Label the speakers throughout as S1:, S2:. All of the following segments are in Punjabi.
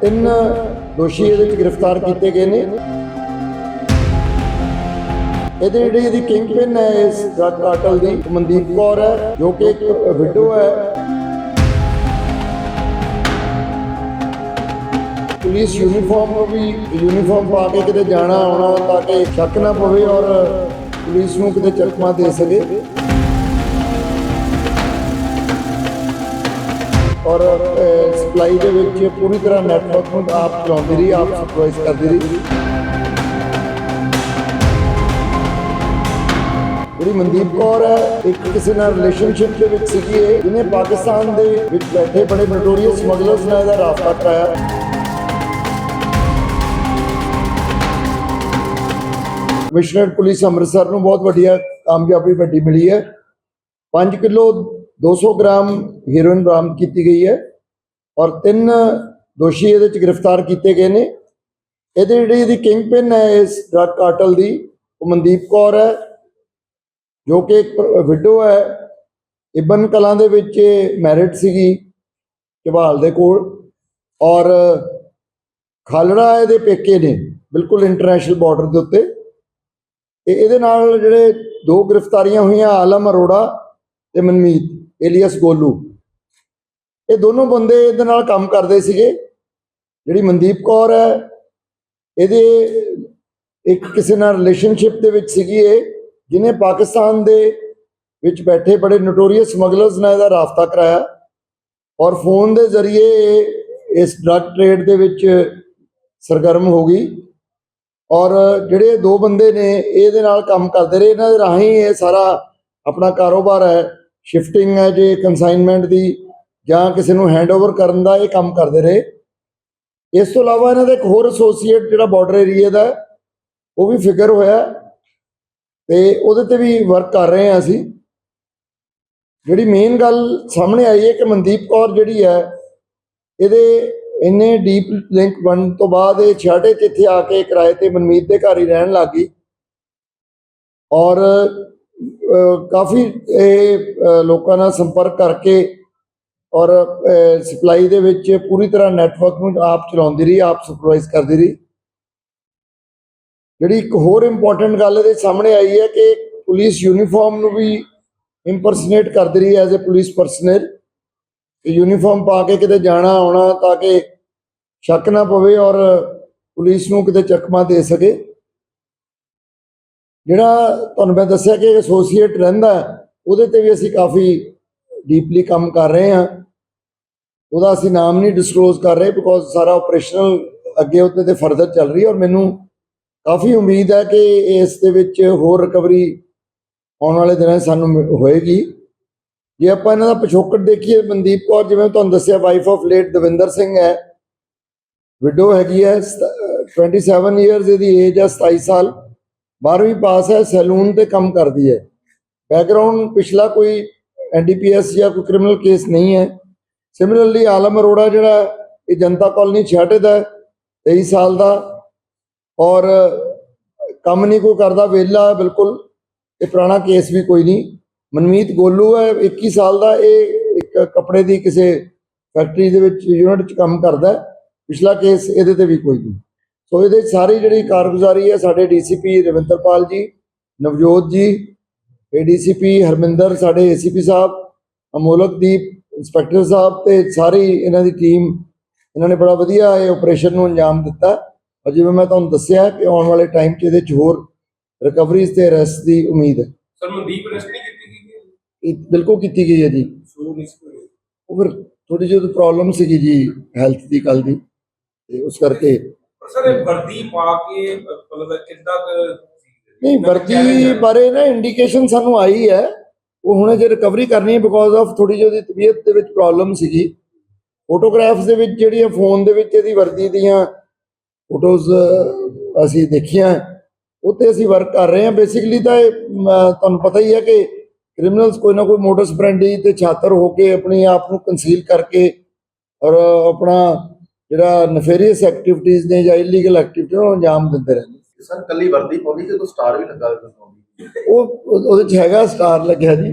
S1: ਤਿੰਨ ਦੋਸ਼ੀ ਇਹਦੇ ਵਿੱਚ ਗ੍ਰਿਫਤਾਰ ਕੀਤੇ ਗਏ ਨੇ। ਇਹਦੇ ਜਿਹੜੀ ਇਹਦੀ ਕਿੰਗ ਪਿਨ ਹੈ, ਇਸ ਡਰਗ ਕਾਰਟਲ ਦੀ ਮਨਦੀਪ ਕੌਰ ਹੈ, ਜੋ ਕਿ ਇੱਕ ਵਿਡੋ ਹੈ। ਪੁਲਿਸ ਯੂਨੀਫਾਰਮ ਨੂੰ ਵੀ ਯੂਨੀਫਾਰਮ ਪਾ ਕੇ ਕਿਤੇ ਜਾਣਾ, ਆਉਣਾ ਤਾਂ ਕਿ ਸ਼ੱਕ ਨਾ ਪਵੇ ਔਰ ਪੁਲਿਸ ਨੂੰ ਕਿਤੇ ਚਕਮਾ ਦੇ ਸਕੇ। ਔਰ ਸਪਲਾਈ ਦੇ ਵਿੱਚ ਪੂਰੀ ਤਰ੍ਹਾਂ ਨੈਟਵਰਕ ਨੂੰ ਆਪ ਚਲਾਉਂਦੀ ਰਹੀ, ਆਪ ਸੁਪਰਵਾਈਜ਼ ਕਰਦੀ ਰਹੀ। ਜਿਹੜੀ ਮਨਦੀਪ ਕੌਰ ਹੈ, ਇੱਕ ਕਿਸੇ ਨਾਲ ਰਿਲੇਸ਼ਨਸ਼ਿਪ ਦੇ ਵਿੱਚ ਸੀਗੀ ਇਹ, ਜਿਹਨੇ ਪਾਕਿਸਤਾਨ ਦੇ ਵਿੱਚ ਬੈਠੇ ਬੜੇ ਨੋਟੋਰੀਅਸ ਸਮਗਲਰਸ ਨਾਲ ਇਹਦਾ ਰਾਬਤਾ ਕਰਾਇਆ। ਕਮਿਸ਼ਨਰ ਪੁਲਿਸ ਅੰਮ੍ਰਿਤਸਰ ਨੂੰ ਬਹੁਤ ਵੱਡੀ ਕਾਮਯਾਬੀ ਵੱਡੀ ਮਿਲੀ ਹੈ। 5 ਕਿਲੋ 200 ਗ੍ਰਾਮ ਹੀਰੋਇਨ ਬਰਾਮਦ ਕੀਤੀ ਗਈ ਹੈ ਔਰ ਤਿੰਨ ਦੋਸ਼ੀ ਇਹਦੇ 'ਚ ਗ੍ਰਿਫਤਾਰ ਕੀਤੇ ਗਏ ਨੇ। ਇਹਦੇ ਜਿਹੜੀ ਇਹਦੀ ਕਿੰਗ ਪਿਨ ਹੈ, ਇਸ ਡਰਗ ਕਾਰਟਲ ਦੀ, ਉਹ ਮਨਦੀਪ ਕੌਰ ਹੈ, ਜੋ ਕਿ ਇੱਕ ਵਿਡੋ ਹੈ। ਇਬਨ ਕਲਾਂ ਦੇ ਵਿੱਚ ਮੈਰਿਟ ਸੀਗੀ ਝਵਾਲ ਦੇ ਕੋਲ। ਔਰ ਖਾਲੜਾ ਇਹਦੇ ਪੇਕੇ ਨੇ, ਬਿਲਕੁਲ ਇੰਟਰਨੈਸ਼ਨਲ ਬਾਰਡਰ ਦੇ ਉੱਤੇ। ਤੇ ਇਹਦੇ ਨਾਲ ਜਿਹੜੇ ਦੋ ਗ੍ਰਿਫਤਾਰੀਆਂ ਹੋਈਆਂ, ਆਲਮ ਅਰੋੜਾ ਤੇ ਮਨਮੀਤ। ਏਲੀਅਸ ਗੋਲੂ। ਇਹ ਦੋਨੋਂ ਬੰਦੇ ਇਹਦੇ ਨਾਲ ਕੰਮ ਕਰਦੇ ਸੀਗੇ। ਜਿਹੜੀ ਮਨਦੀਪ ਕੌਰ ਹੈ, ਇਹਦੇ ਇੱਕ ਕਿਸੇ ਨਾਲ ਰਿਲੇਸ਼ਨਸ਼ਿਪ ਦੇ ਵਿੱਚ ਸੀਗੀ ਇਹ, ਜਿਹਨੇ ਪਾਕਿਸਤਾਨ ਦੇ ਵਿੱਚ ਬੈਠੇ ਬੜੇ ਨੋਟੋਰੀਅਸ ਸਮਗਲਰਸ ਨਾਲ ਇਹਦਾ ਰਾਬਤਾ ਕਰਾਇਆ। ਔਰ ਫੋਨ ਦੇ ਜ਼ਰੀਏ ਇਹ ਇਸ ਡਰਗ ਟ੍ਰੇਡ ਦੇ ਵਿੱਚ ਸਰਗਰਮ ਹੋ ਗਈ। ਔਰ ਜਿਹੜੇ ਦੋ ਬੰਦੇ ਨੇ, ਇਹਦੇ ਨਾਲ ਕੰਮ ਕਰਦੇ ਰਹੇ। ਇਹਨਾਂ ਦੇ ਰਾਹੀਂ ਇਹ ਸਾਰਾ ਆਪਣਾ ਕਾਰੋਬਾਰ ਹੈ। ਸ਼ਿਫਟਿੰਗ ਹੈ ਜੇ ਕੰਸਾਈਨਮੈਂਟ ਦੀ, ਜਾਂ ਕਿਸੇ ਨੂੰ ਹੈਂਡਓਵਰ ਕਰਨ ਦਾ ਇਹ ਕੰਮ ਕਰਦੇ ਰਹੇ। ਇਸ ਤੋਂ ਇਲਾਵਾ ਇਹਨਾਂ ਦਾ ਇੱਕ ਹੋਰ ਐਸੋਸੀਏਟ ਜਿਹੜਾ ਬਾਰਡਰ ਏਰੀਆ ਦਾ ਉਹ ਵੀ ਫਿਗਰ ਹੋਇਆ ਤੇ ਉਹਦੇ ਤੇ ਵੀ ਵਰਕ ਕਰ ਰਹੇ ਹਾਂ ਅਸੀਂ। ਜਿਹੜੀ ਮੇਨ ਗੱਲ ਸਾਹਮਣੇ ਆਈ ਹੈ ਕਿ ਮਨਦੀਪ ਕੌਰ ਜਿਹੜੀ ਹੈ, ਇਹਦੇ ਇੰਨੇ ਡੀਪ ਲਿੰਕ ਬਣਨ ਤੋਂ ਬਾਅਦ ਇਹ ਛਾੜੇ ਚ ਇੱਥੇ ਆ ਕੇ ਕਿਰਾਏ ਤੇ ਮਨਮੀਤ ਦੇ ਘਰ ਹੀ ਰਹਿਣ ਲੱਗ ਗਈ। ਔਰ ਕਾਫੀ ਇਹ ਲੋਕਾਂ ਨਾਲ ਸੰਪਰਕ ਕਰਕੇ ਔਰ ਸਪਲਾਈ ਦੇ ਵਿੱਚ ਪੂਰੀ ਤਰ੍ਹਾਂ ਨੈਟਵਰਕ ਨੂੰ ਆਪ ਚਲਾਉਂਦੀ ਰਹੀ, ਆਪ ਸੁਪਰਵਾਈਜ਼ ਕਰਦੀ ਰਹੀ। ਜਿਹੜੀ ਇੱਕ ਹੋਰ ਇੰਪੋਰਟੈਂਟ ਗੱਲ ਇਹਦੇ ਸਾਹਮਣੇ ਆਈ ਹੈ ਕਿ ਪੁਲਿਸ ਯੂਨੀਫਾਰਮ ਨੂੰ ਵੀ ਇੰਪਰਸਨੇਟ ਕਰਦੀ ਰਹੀ ਐਜ਼ ਅ ਪੁਲਿਸ ਪਰਸਨਲ ਕਿ ਯੂਨੀਫਾਰਮ ਪਾ ਕੇ ਕਿਤੇ ਜਾਣਾ, ਆਉਣਾ ਤਾਂ ਕਿ ਸ਼ੱਕ ਨਾ ਪਵੇ ਔਰ ਪੁਲਿਸ ਨੂੰ ਕਿਤੇ ਚਕਮਾ ਦੇ ਸਕੇ। ਜਿਹੜਾ ਤੁਹਾਨੂੰ ਮੈਂ ਦੱਸਿਆ ਕਿ ਐਸੋਸੀਏਟ ਰਹਿੰਦਾ ਉਹਦੇ ਤੇ ਵੀ ਅਸੀਂ ਕਾਫੀ ਡੀਪਲੀ ਕੰਮ ਕਰ ਰਹੇ ਹਾਂ। ਉਹਦਾ ਅਸੀਂ ਨਾਮ ਨਹੀਂ ਡਿਸਕਲੋਜ਼ ਕਰ ਰਹੇ ਬਿਕੋਜ਼ ਸਾਰਾ ਆਪਰੇਸ਼ਨਲ ਅੱਗੇ ਉਹਦੇ ਤੇ ਫਰਦਰ ਚੱਲ ਰਹੀ ਹੈ ਔਰ ਮੈਨੂੰ ਕਾਫੀ ਉਮੀਦ ਹੈ ਕਿ ਇਸ ਦੇ ਵਿੱਚ ਹੋਰ ਰਿਕਵਰੀ ਆਉਣ ਵਾਲੇ ਦਿਨਾਂ 'ਚ ਸਾਨੂੰ ਮਿ- ਹੋਏਗੀ। ਜੇ ਆਪਾਂ ਇਹਨਾਂ ਦਾ ਪਿਛੋਕੜ ਦੇਖੀਏ, ਮਨਦੀਪ ਕੌਰ, ਜਿਵੇਂ ਤੁਹਾਨੂੰ ਦੱਸਿਆ wife of late Davinder Singh ਹੈ। ਵਿਡੋ ਹੈਗੀ ਹੈ, ਸਤ- 27 ਇਅਰਸ ਇਹਦੀ ਏਜ ਹੈ 27 ਸਾਲ। 12ਵੀਂ ਪਾਸ ਹੈ ਸੈਲੂਨ ਤੇ ਕੰਮ ਕਰਦੀ ਹੈ। ਬੈਕਗ੍ਰਾਉਂਡ ਪਿਛਲਾ ਕੋਈ ਐਨਡੀਪੀਐਸ ਜਾਂ ਕੋਈ ਕ੍ਰਿਮੀਨਲ ਕੇਸ ਨਹੀਂ ਹੈ। ਸਿਮਿਲਰਲੀ ਆਲਮ ਅਰੋੜਾ ਜਿਹੜਾ ਇਹ ਜਨਤਾ ਕਾਲਨੀ ਛਾਟੇ ਦਾ ਹੈ, 23 ਸਾਲ ਦਾ। ਔਰ ਕੰਮ ਨਹੀਂ ਕੋਈ ਕਰਦਾ ਵਿਹਲਾ ਬਿਲਕੁਲ। ਇਹ ਪੁਰਾਣਾ ਕੇਸ ਵੀ ਕੋਈ ਨਹੀਂ। ਮਨਮੀਤ ਗੋਲੂ ਹੈ 21 ਸਾਲ ਦਾ। ਇਹ ਇੱਕ ਕੱਪੜੇ ਦੀ ਕਿਸੇ ਫੈਕਟਰੀ ਦੇ ਵਿੱਚ ਯੂਨਿਟ 'ਚ ਕੰਮ ਕਰਦਾ ਪਿਛਲਾ ਕੇਸ ਇਹਦੇ ਤੇ ਵੀ ਕੋਈ ਨਹੀਂ। ਸੋ ਇਹਦੇ ਸਾਰੀ ਜਿਹੜੀ ਕਾਰਗੁਜ਼ਾਰੀ ਹੈ ਸਾਡੇ ਡੀਸੀਪੀ ਰਵਿੰਦਰਪਾਲ ਜੀ ਨਵਜੋਤ ਜੀ ਏਡੀਸੀਪੀ ਹਰਮਿੰਦਰ ਸਾਡੇ ਏਸੀਪੀ ਸਾਹਿਬ ਅਮੋਲਕਦੀਪ ਇੰਸਪੈਕਟਰ ਸਾਹਿਬ ਤੇ ਸਾਰੀ ਇਹਨਾਂ ਦੀ ਟੀਮ ਇਹਨਾਂ ਨੇ ਬੜਾ ਵਧੀਆ ਇਹ ਆਪਰੇਸ਼ਨ ਨੂੰ ਅੰਜਾਮ ਦਿੱਤਾ। ਔਰ ਜਿਵੇਂ ਮੈਂ ਤੁਹਾਨੂੰ ਦੱਸਿਆ ਕਿ ਆਉਣ ਵਾਲੇ ਟਾਈਮ 'ਚ ਇਹਦੇ 'ਚ ਹੋਰ ਰਿਕਵਰੀਜ਼ ਤੇ ਅਰੈਸਟ ਦੀ ਉਮੀਦ ਹੈ।
S2: ਸਰ ਮਨਦੀਪ ਅਰੈਸਟ ਨਹੀਂ ਕੀਤੀ ਗਈ
S1: ਬਿਲਕੁਲ ਕੀਤੀ ਗਈ ਹੈ ਜੀ। ਉਹ ਫਿਰ ਥੋੜੀ ਜਿਹੀ ਪ੍ਰੋਬਲਮ ਸੀਗੀ ਜੀ ਹੈਲਥ ਦੀ ਕੱਲ ਦੀ। ਤੇ ਉਸ ਕਰਕੇ
S2: ਸਰ ਇਹ ਵਰਦੀ ਪਾ ਕੇ ਮਤਲਬ ਕਿੱਦਾਂ
S1: ਨਹੀਂ ਵਰਦੀ ਬਾਰੇ ਨਾ ਇੰਡੀਕੇਸ਼ਨ ਸਾਨੂੰ ਆਈ ਹੈ। ਉਹ ਹੁਣ ਜੇ ਰਿਕਵਰੀ ਕਰਨੀ ਹੈ ਬਿਕੋਜ਼ ਆਫ ਥੋੜੀ ਜਿਹੀ ਉਹਦੀ ਤਬੀਅਤ ਦੇ ਵਿੱਚ ਪ੍ਰੋਬਲਮ ਸੀਗੀ। ਫੋਟੋਗ੍ਰਾਫਸ ਦੇ ਵਿੱਚ ਜਿਹੜੀਆਂ ਫੋਨ ਦੇ ਵਿੱਚ ਇਹਦੀ ਵਰਦੀ ਦੀਆਂ ਫੋਟੋਜ਼ ਅਸੀਂ ਦੇਖੀਆਂ। ਉੱਤੇ ਅਸੀਂ ਵਰਕ ਕਰ ਰਹੇ ਹਾਂ। ਬੇਸਿਕਲੀ ਤਾਂ ਇਹ ਤੁਹਾਨੂੰ ਪਤਾ ਹੀ ਹੈ ਕਿ ਕ੍ਰਿਮੀਨਲਸ ਕੋਈ ਨਾ ਕੋਈ ਮੋਟਰਸ ਬ੍ਰਾਂਡੀ ਤੇ ਛਾਤਰ ਹੋ ਕੇ ਆਪਣੀ ਆਪ ਨੂੰ ਕੰਸੀਲ ਕਰਕੇ ਔਰ ਆਪਣਾ ਜਿਹੜਾ ਨਫੇਰੀਅਸ ਐਕਟੀਵਿਟੀਜ਼ ਨੇ ਜਾਂ ਇਲੀਗਲ ਐਕਟੀਵਿਟੀਆਂ ਨੂੰ ਅੰਜਾਮ ਦਿੰਦੇ ਰਹਿੰਦੇ
S3: ਸਰ ਕੱਲੀ ਵਰਦੀ ਪਾਉਂਦੀ ਕਿ ਕੋਈ ਸਟਾਰ ਵੀ ਲੱਗਾ ਹੋਇਆ
S1: ਉਹ ਉਹ- ਉਹਦੇ ਚ ਹੈਗਾ ਸਟਾਰ ਲੱਗਿਆ ਜੀ।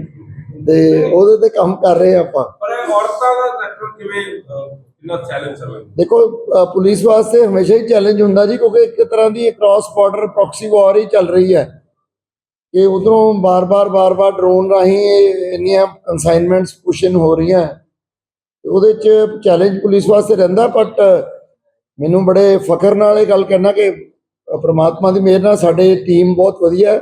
S1: ਤੇ ਉਹਦੇ ਤੇ ਕੰਮ ਕਰ ਰਹੇ ਹਾਂ ਆਪਾਂ।
S2: ਪਰ ਇਹ ਔਰਤਾਂ ਦਾ ਨੈਟਵਰਕ ਕਿਵੇਂ ਕਿੰਨਾ ਚੈਲੰਜ ਲੱਗਦਾ
S1: ਦੇਖੋ ਪੁਲਿਸ ਵਾਸਤੇ ਹਮੇਸ਼ਾ ਹੀ ਚੈਲੰਜ ਹੁੰਦਾ ਜੀ ਕਿਉਂਕਿ ਇੱਕ ਤਰ੍ਹਾਂ ਦੀ ਕ੍ਰਾਸ ਬਾਰਡਰ ਪ੍ਰੋਕਸੀ ਵਾਰ ਹੀ ਚੱਲ ਰਹੀ ਹੈ। ਕਿ ਉਧਰੋਂ ਬਾਰ-ਬਾਰ ਬਾਰ-ਬਾਰ ਡਰੋਨ ਰਾਹੀਂ ਇਹ ਇੰਨੀਆਂ ਕਨਸਾਈਨਮੈਂਟਸ ਪੁਸ਼ਨ ਹੋ ਰਹੀਆਂ। ਤੇ ਉਹਦੇ ਚ ਚੈਲੰਜ ਪੁਲਿਸ ਵਾਸਤੇ ਰਹਿੰਦਾ ਬਟ ਮੈਨੂੰ ਬੜੇ ਫਖਰ ਨਾਲ ਇਹ ਗੱਲ ਕਹਿਣਾ ਕਿ ਅ, ਪ੍ਰਮਾਤਮਾ ਦੀ ਮਿਹਰ ਨਾਲ ਸਾਡੇ ਟੀਮ ਬਹੁਤ ਵਧੀਆ ਹੈ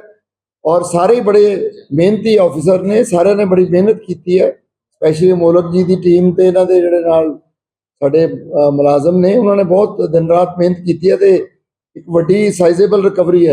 S1: ਔਰ ਸਾਰੇ ਬੜੇ ਮਿਹਨਤੀ ਆਫੀਸਰ ਨੇ ਸਾਰਿਆਂ ਨੇ ਬੜੀ ਮਿਹਨਤ ਕੀਤੀ ਹੈ ਸਪੈਸ਼ਲੀ ਮੋਲਕ ਜੀ ਦੀ ਟੀਮ ਤੇ ਇਹਨਾਂ ਦੇ ਜਿਹੜੇ ਨਾਲ ਸਾਡੇ ਮੁਲਾਜ਼ਮ ਨੇ ਉਹਨਾਂ ਨੇ ਬਹੁਤ ਦਿਨ ਰਾਤ ਮਿਹਨਤ ਕੀਤੀ ਹੈ ਤੇ ਇੱਕ ਵੱਡੀ ਸਾਈਜ਼ੇਬਲ ਰਿਕਵਰੀ ਹੈ।